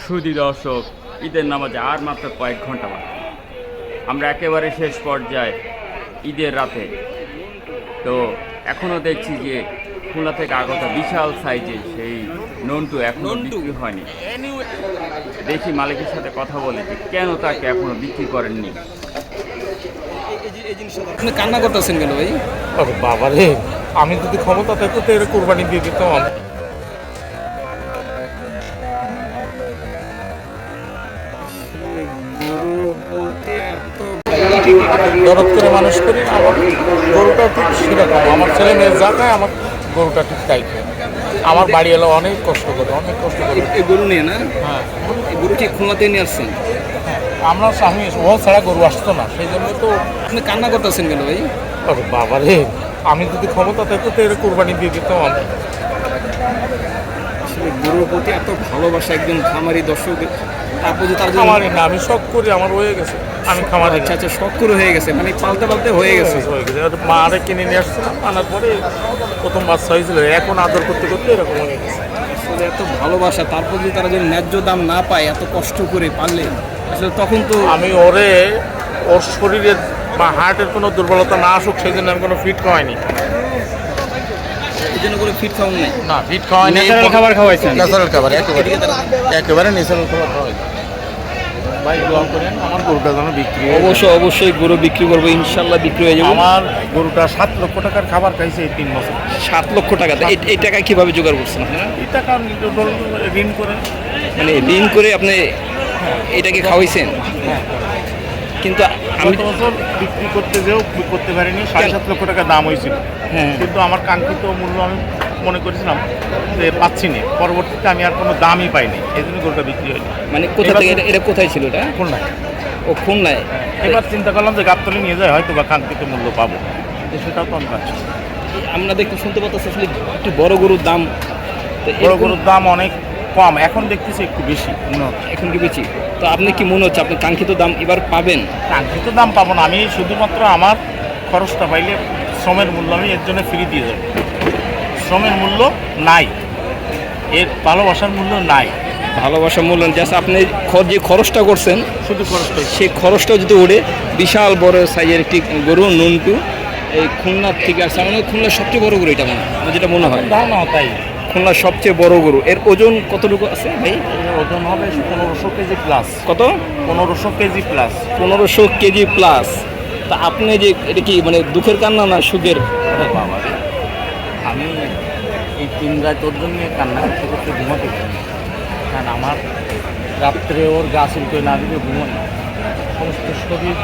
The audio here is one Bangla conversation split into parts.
সুদী দর্শক ঈদের নামাজে আর মাত্র কয়েক ঘণ্টা বাকি। আমরা একেবারে শেষ পর্যায়ে ঈদের রাতে। তো এখনও দেখছি যে খুলনা থেকে আগত বিশাল সাইজের সেই নন্টু এখনও নন্টু? বিক্রি হয়নি। দেখি মালিকের সাথে কথা বলে যে কেন তাকে এখনও বিক্রি করেননি। আপনি কান্না করতেছেন কেন ভাই? বাবা রে আমি যদি ক্ষমতা থাকতো তো এর কোরবানি দিয়ে দিতাম। দরদ করে মানুষ করি আমার গরুটা ঠিক সেরকম। আমার ছেলে মেয়ে যা খায় আমার গরুটা ঠিক তাই খায়। আমার বাড়ি এলো অনেক কষ্ট করে অনেক কষ্ট করে। এই- গরু নিয়ে না? হ্যাঁ। গরু কি খুলনাতে নিয়ে আসছেন? হ্যাঁ আমরা স্বামী ও ছাড়া গরু আসতো না সেই জন্য তো আপনি কান্না করতেছেন কেন ভাই? আরে বাবা রে আমি যদি ক্ষমতা থাকতো তো এর কোরবানি দিয়ে দিতাম আমি। আসলে গরুর প্রতি এত ভালোবাসা একজন খামারি দর্শক তারপর যে তার জন্য না আমি শখ করি আমার হয়ে গেছে। আমি খামারি আচ্ছা আচ্ছা শখ করে হয়ে গেছে মানে পালতে পালতে হয়ে গেছে। হয়ে গেছে। আর মারে কিনে নিয়ে আসছিলাম আনার পরে প্রথম বাচ্চা হয়েছিল। এখন আদর করতে করতে এরকম হয়ে গেছে। আসলে এত ভালোবাসা তারপর যদি তারা যদি ন্যায্য দাম না পায় এত কষ্ট করে পারলে আসলে তখন তো আমি ওরে ওর শরীরের বা হার্টের কোনো দুর্বলতা না আসুক সেই জন্য আমি কোনো ফিট খাওয়াইনি। এই জন্য করে ফিট খাওয়ান না ফিট খাওয়াইনি Natural খাবার খাওয়াইছেন? ন্যাচারাল খাবার একেবারে। একেবারে ন্যাচারাল খাবার খাওয়াই ভাই দোয়া করেন আমার গরুটা যেন বিক্রি অবশ্যই অবশ্যই গরু বিক্রি করব ইনশাল্লাহ বিক্রি হয়ে যাবে। আমার গরুটা সাত লক্ষ টাকার খাবার খাইছে এই তিন বছর। সাত লক্ষ টাকা। এই- টাকা কীভাবে জোগাড় করছেন আপনারা? এই টাকা ঋণ করে। মানে ঋণ করে আপনি এটাকে খাওয়াইছেন? কিন্তু আমি বছর বিক্রি করতে যেও করতে পারিনি সাড়ে সাত লক্ষ টাকা দাম হয়েছিল। হ্যাঁ। কিন্তু আমার কাঙ্ক্ষিত মূল্য আমি মনে করেছিলাম যে পাচ্ছি না। পরবর্তীতে আমি আর কোনো দামই পাইনি। এই জন্য গরুটা বিক্রি হয়নি। মানে কোথা থেকে? এটা- কোথায় ছিল এটা? খুলনায়। ও খুলনায়? এবার চিন্তা করলাম যে গাবতলি নিয়ে যায় হয়তো বা কাঙ্ক্ষিত মূল্য পাবো। সেটাও তো আমি পাচ্ছি। আমরা দেখতে শুনতে পাচ্ছি আসলে একটু বড় গরুর দাম। বড় গরুর দাম অনেক কম। এখন দেখতেছি একটু বেশি এখন কি বেশি। তো আপনি কি মনে হচ্ছে আপনি কাঙ্ক্ষিত দাম এবার পাবেন? কাঙ্ক্ষিত দাম পাবো না। আমি শুধুমাত্র আমার খরচটা পাইলে শ্রমের মূল্য আমি এর জন্য ফ্রি দিয়ে যাব শ্রমের মূল্য নাই। এর ভালোবাসার মূল্য নাই। ভালোবাসা মূল্য জাস্ট আপনি যে খরচটা করছেন শুধু খরচটা সেই খরচটাও যদি ওড়ে বিশাল বড় সাইজের একটি গরু নুনটু এই খুলনার থেকে আসছে। মানে খুলনার সবচেয়ে বড় গরু এটা মনে হয়। যেটা মনে হয়। ধারণা তাই। খুলনার সবচেয়ে বড় গরু। এর ওজন কতটুকু আছে ভাই? ওজন হবে পনেরোশো কেজি প্লাস কত? পনেরোশো কেজি প্লাস পনেরোশো কেজি প্লাস তা আপনি যে এটা কি মানে দুঃখের কান্না না সুখের বাবা রে। আমি তিন রাত ওর জন্য কান্না করতে করতে ঘুমাতে পারি কারণ আমার রাত্রে ওর গা চুলকে না দিলে ঘুমায় না। সমস্ত শরীর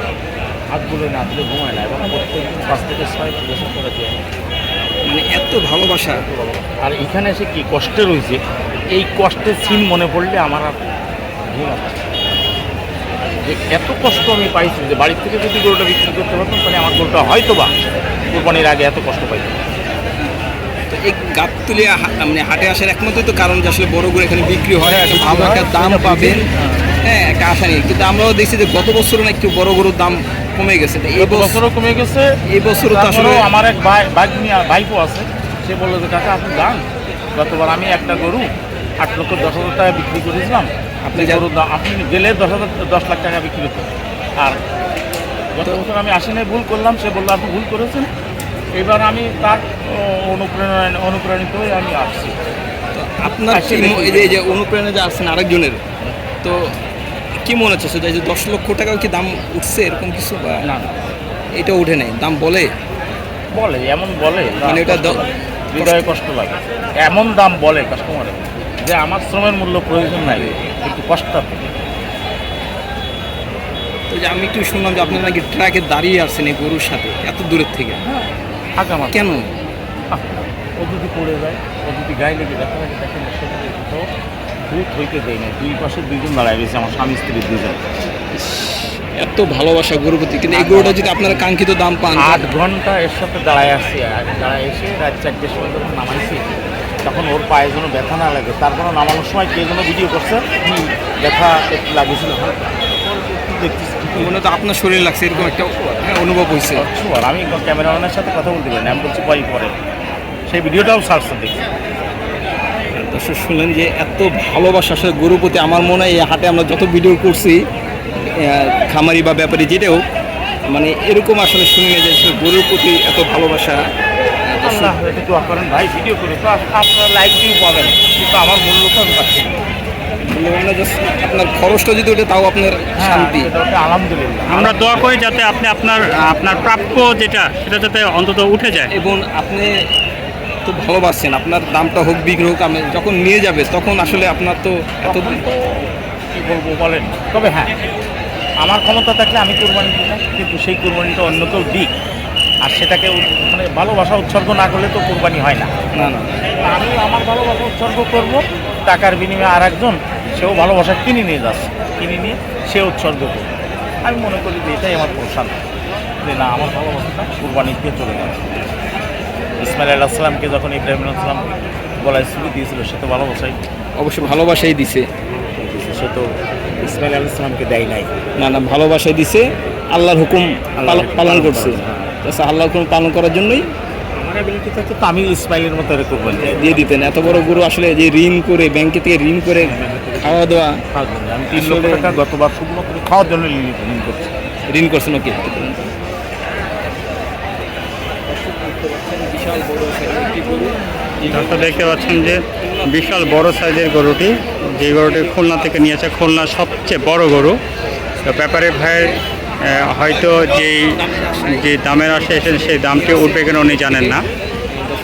হাতগুলো না দিলে ঘুমায় না এবং প্রত্যেকদিন পাঁচ থেকে ছয় বছর করে দিয়ে। মানে এত ভালোবাসা। আর এখানে এসে কি কষ্টে রয়েছে? এই কষ্টের সিন মনে পড়লে আমার আর ঘুম। যে এত কষ্ট আমি পাইছি যে বাড়ির থেকে যদি গরুটা বিক্রি করতে পারতাম তাহলে আমার গরুটা হয়তো বা কোরবানির আগে এত কষ্ট পাইতাম। তো এই গাবতুলি মানে হাটে আসার একমাত্র তো কারণ যে আসলে বড় গরু এখানে বিক্রি হয় একটা ভালো একটা দাম পাবেন। হ্যাঁ। একটা আশা নেই। কিন্তু আমরাও দেখছি যে গত বছরও না একটু বড় গরুর দাম কমে গেছে। এই বছরও কমে গেছে। এই বছরও তো আসলে আমার এক ভাই বাইক নিয়ে ভাইপো আছে সে বলল যে কাকা আপনি দাম গতবার আমি একটা গরু আট লক্ষ দশ হাজার টাকা বিক্রি করেছিলাম। আপনি গরুর দাম আপনি গেলে দশ হাজার দশ লাখ টাকা বিক্রি করতেন আর গত বছর আমি আসি নাই ভুল করলাম। সে বলল আপনি ভুল করেছেন। এবার আমি তার অনুপ্রেরণা অনুপ্রাণিত হয়ে আমি আসছি। আপনার কি এই যে- যে অনুপ্রেরণা যে আসছেন আরেকজনের তো কি মনে হচ্ছে? সেটা যে দশ লক্ষ টাকাও কি দাম উঠছে এরকম কিছু বা না এটা উঠে নাই? দাম বলে? বলে এমন বলে মানে লাগে। হৃদয়ে কষ্ট লাগে। এমন দাম বলে কাস্টমারে যে আমার শ্রমের মূল্য প্রয়োজন নাই কিন্তু কষ্ট। তো যে আমি একটু শুনলাম যে আপনারা নাকি ট্রাকে দাঁড়িয়ে আসছেন এই গরুর সাথে এত দূরের থেকে। ফাঁকা মাথা। কেন? ও যদি পড়ে যায় ও যদি গায়ে লেগে ব্যথা লাগে দেখেন সেটা দুধ হইতে দেয় না দুই পাশে দুইজন দাঁড়ায় রয়েছে আমার স্বামী স্ত্রী দুজন। এত ভালোবাসা গরুর প্রতি কিন্তু এই গরুটা যদি আপনারা কাঙ্ক্ষিত দাম পান আট ঘণ্টা এর সাথে দাঁড়ায় আসছি। আর দাঁড়ায় এসে রাত চারটের সময় যখন নামাইছি তখন ওর পায়ে যেন ব্যথা না লাগে। তারপরে নামানোর সময় কে যেন ভিডিও করছে। ব্যথা একটু লাগেছিল হালকা। ওর একটু দেখতেছি। মনে তো আপনার শরীর লাগছে এরকম একটা হ্যাঁ, অনুভব হয়েছে। আমি ক্যামেরাম্যানের সাথে কথা বলতে পারি আমি বলছি পরে পরে? সেই ভিডিওটাও সার্চ দেখি দর্শক শুনলেন যে এত ভালোবাসা আসলে গরুর প্রতি আমার মনে হয় এই হাটে আমরা যত ভিডিও করছি খামারি বা ব্যাপারী যেটাও মানে এরকম আসলে শুনি না যে গরুর প্রতি এত ভালোবাসা। আল্লাহ দোয়া করেন ভাই ভিডিও করে তো আপ- আপনারা লাইক দিয়ে পাবেন কিন্তু আমার মূল্য তো আমি পাচ্ছি না। না just আপনার খরচটা যদি ওটা তাও আপনার শান্তি। সেটা হচ্ছে আলহামদুলিল্লাহ। আমরা দোয়া করি যাতে আপনি আপনার আপনার প্রাপ্য যেটা সেটা যাতে অন্তত উঠে যায়। এবং আপনি তো ভালোবাসছেন আপনার দামটা হোক বিক্রি হোক আমি যখন নিয়ে যাবে তখন আসলে আপনার তো এত কি বলব বলেন? তবে হ্যাঁ আমার ক্ষমতা থাকলে আমি কোরবানি দিলাম কিন্তু সেই কোরবানিটা অন্য কেউ দিক। আর সেটাকে মানে ভালোবাসা উৎসর্গ না করলে তো কোরবানি হয় না। না না। আমি আমার ভালোবাসা উৎসর্গ করব টাকার বিনিময়ে আর একজন সেও ভালোবাসা কিনে নিয়ে যাচ্ছে কিনে নিয়ে সে উৎসর্গ করবে আমি মনে করি যে এটাই আমার প্রশান্ত যে না আমার ভালোবাসাটা কোরবানি দিয়ে চলে গেল ইসমাইল আল্লাহ সালামকে যখন ইব্রাহিম আল্লাহ সালাম গলায় ছুরি দিয়েছিল সে তো ভালোবাসাই। অবশ্যই ভালোবাসাই দিছে। সে তো ইসমাইল আল্লাহ সালামকে দেয় নাই। না না ভালোবাসাই দিছে আল্লাহর হুকুম পাল- পালন করছে। আচ্ছা আল্লাহর হুকুম পালন করার জন্যই আমি ইসমাইলের মতো দিই। দিয়ে দিতেন। এত বড় গরু আসলে যে ঋণ করে ব্যাংকে থেকে ঋণ করে খাওয়া দাওয়া খাওয়ার জন্য। আমি তিন লক্ষ টাকা গতবার শুধুমাত্র খাওয়ার জন্য ঋণ করছি। ঋণ করছেন ওকে। দেখতে পাচ্ছেন যে বিশাল বড় সাইজের গরুটি যে গরুটি খুলনা থেকে নিয়েছে খুলনা সবচেয়ে বড় গরু। তো ব্যাপারে ভাইয়ের হয়তো যেই যে দামের আসে এসে সেই দামটি উঠবে কিনা উনি জানেন না।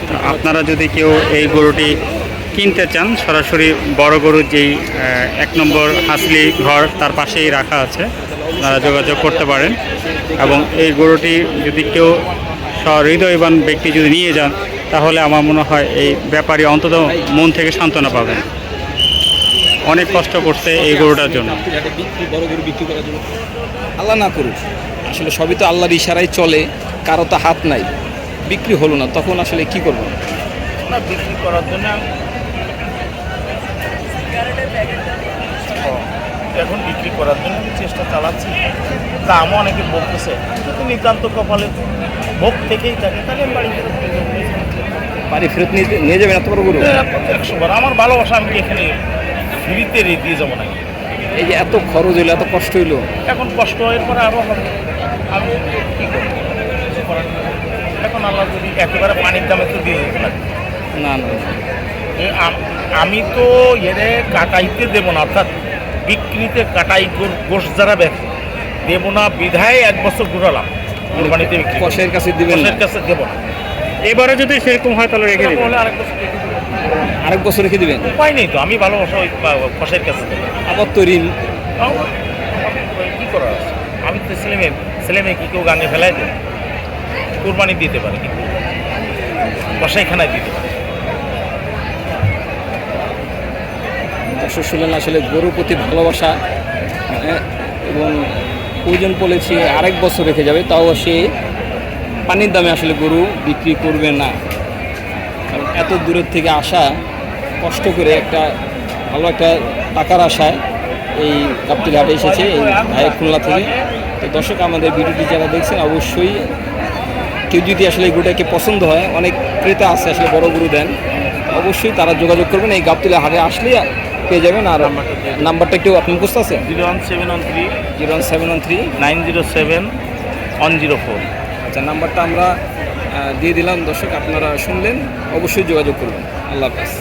তো আপনারা যদি কেউ এই গরুটি কিনতে চান সরাসরি বড় গরুর যেই এক নম্বর হাসলি ঘর তার পাশেই রাখা আছে আপনারা যোগাযোগ করতে পারেন। এবং এই গরুটি যদি কেউ সহৃদয়বান ব্যক্তি যদি নিয়ে যান তাহলে আমার মনে হয় এই ব্যাপারী অন্তত মন থেকে সান্ত্বনা পাবেন। অনেক কষ্ট করছে এই গরুটার জন্য বিক্রি বড় গরু বিক্রি করার জন্য। আল্লাহ না করুক আসলে সবই তো আল্লাহর ইশারায় চলে কারও তো হাত নাই বিক্রি হলো না তখন আসলে কি করব? না বিক্রি করার জন্য এখন বিক্রি করার জন্য আমি চেষ্টা চালাচ্ছি। দামও অনেকে বলতেছে যদি নিতান্ত কপালে ভোগ থেকেই থাকে তাহলে আমি বাড়ি ফেরত বাড়ি ফেরত নিয়ে নিয়ে যাবেন এত বড় গরু? একশো বার। আমার ভালোবাসা আমি এখানে ফ্রিতে রে- দিয়ে যাব না এই যে এত খরচ হইল এত কষ্ট হইল। এখন কষ্ট হওয়ার এরপরে আরও হবে। আমি কী করব। এখন আল্লাহ যদি একেবারে পানির দামে তো দিয়ে যেতে না না আম- তো এরে কাটাইতে দেবো না অর্থাৎ বিক্রিতে কাটাই গো- গোশ যারা ব্যক্তি দেবো না বিধায় এক বছর ঘুরালাম কোরবানিতে কষের কাছে দিবেন। কষের কাছে দেবো না। এবারে যদি সেরকম হয় তাহলে রেখে দিবেন। বলে আরেক বছর রেখে দেবো। আরেক বছর রেখে দিবেন? উপায় নেই তো আমি ভালোবাসা ওই কষের কাছে দেবো। আবার তো ঋণ। কী করার আছে? আমি তো ছেলে মেয়ে ছেলে মেয়ে কি কেউ গাঙে ফেলাই দেবে কোরবানি দিতে পারে কিন্তু। কষাইখানায় দিতে পারে। দর্শক শুনলেন আসলে গরুর প্রতি ভালোবাসা হ্যাঁ, এবং প্রয়োজন পড়েছে আরেক বছর রেখে যাবে তাও সে পানির দামে আসলে গরু বিক্রি করবে না। কারণ এত দূরের থেকে আসা কষ্ট করে একটা ভালো একটা টাকার আশায় এই কাপ্তিল হাটে এসেছে এই ভাইয়ের খুলনা থেকে। তো দর্শক আমাদের ভিডিওটি যারা দেখছেন অবশ্যই কেউ যদি আসলে এই গরুটাকে পছন্দ হয় অনেক ক্রেতা আছে আসলে বড় গরু দেন অবশ্যই তারা যোগাযোগ করবেন। এই গাবতুলা হাটে আসলে পেয়ে যাবেন আর নাম্বারটা একটু আপনি বুঝতে আছে? Zero one seven one three. Zero one seven one three. Nine zero seven one zero four. আচ্ছা নাম্বারটা আমরা দিয়ে দিলাম। দর্শক আপনারা শুনলেন অবশ্যই যোগাযোগ করবেন আল্লাহ হাফেজ।